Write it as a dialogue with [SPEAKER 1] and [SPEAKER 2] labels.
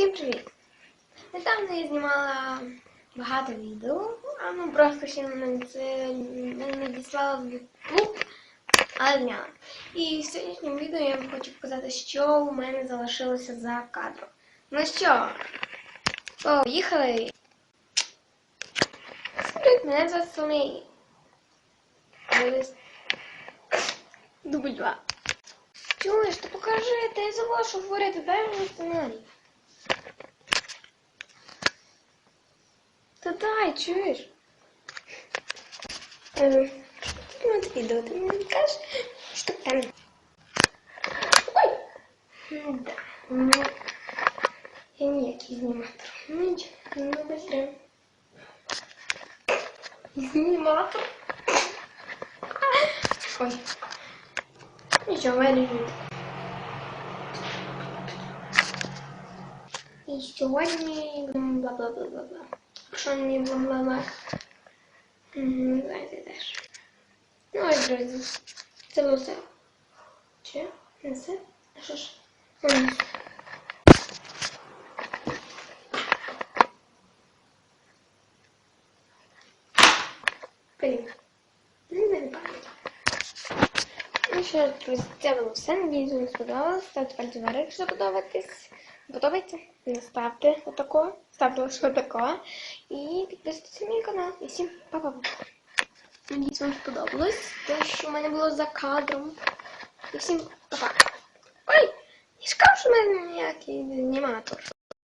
[SPEAKER 1] Всім привіт! Недавно я знімала багато відео, а ну просто ще не це надіслала в YouTube, але зняла. І в сьогоднішньому відео я вам хочу показати, що у мене залишилося за кадром. Ну що, поїхали! Привіт, мене звати. Дивись. Дубль 2. Чуєш, ти покажи, ти забула, що говорити, дай мені сценарій. Та дай, чуєш? Е, Ну, це відео, ти мені кажеш, що там. Ой! Ну, да. Ну, я ніякий зніматор. Ну, нічого, ну, быстро. Зніматор. Ой. Нічого, вирішуйте. І сьогодні будемо бла-бла-бла-бла-бла. Що не бла-бла-бла? Мгм, Знаєте теж. Ну ось, друзі. Це було все. Чи? Не все? А що ж? Ну, не все. Блін. Що ж, друзі, це було все. Надіюсь, вам сподобалось. Ставте пальці вверх, якщо подобається. Подобається? Не ставте отако. Ставте лише отако. І підписуйтесь на мій канал. І всім па-па-па. Надіюсь, вам сподобалось. Те, що в мене було за кадром. І всім па-па. Ой! Я ж що в мене ніякий аніматор.